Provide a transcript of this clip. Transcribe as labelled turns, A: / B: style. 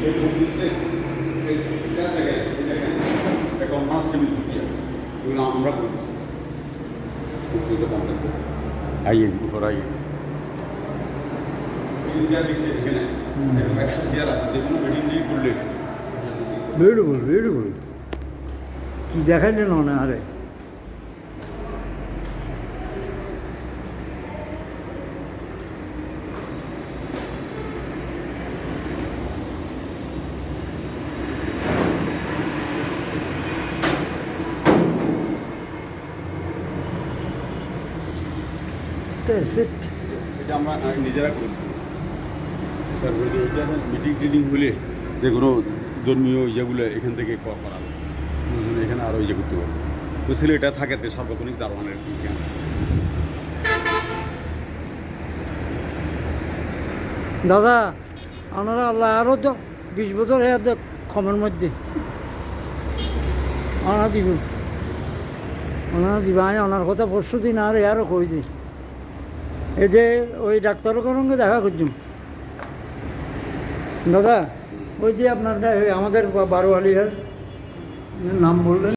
A: এই রুম দিচ্ছে এই স্যার দেখেন এই দেখেন এটা কনস্টেবল প্রক্রিয়া এগুলো আমরা করছি প্রক্রিয়া কমপ্লেক্সে আইয়ে উপর আইয়ে এই চেয়ার দেখছি এখানে এরকম একশো চেয়ার আছে যে কোনো মিটিং নিয়ে করলে
B: বিউটিফুল বিউটিফুল কি দেখাইলেন মনে আরে
A: এটা আমরা নিজেরা করেছি। তারপরে মিটিং টিটিং হলে যে কোনো ধর্মীয় ইয়েগুলো এখান থেকে করা এখানে আরও ইয়ে করতে পারবে। ছেলে এটা থাকে সার্বজনীন দারোয়ানের কি
B: দাদা আপনারা আল্লাহ আরও তো বিশ বছর হয়ে কমের মধ্যে। আনা দিব। ওনারা দিবা আমি ওনার কথা পরশু দিন আর আরও কই দিই এই যে ওই ডাক্তার সঙ্গে দেখা করছি দাদা, ওই যে আপনার আমাদের বারোয়ালিয়ার নাম বললেন।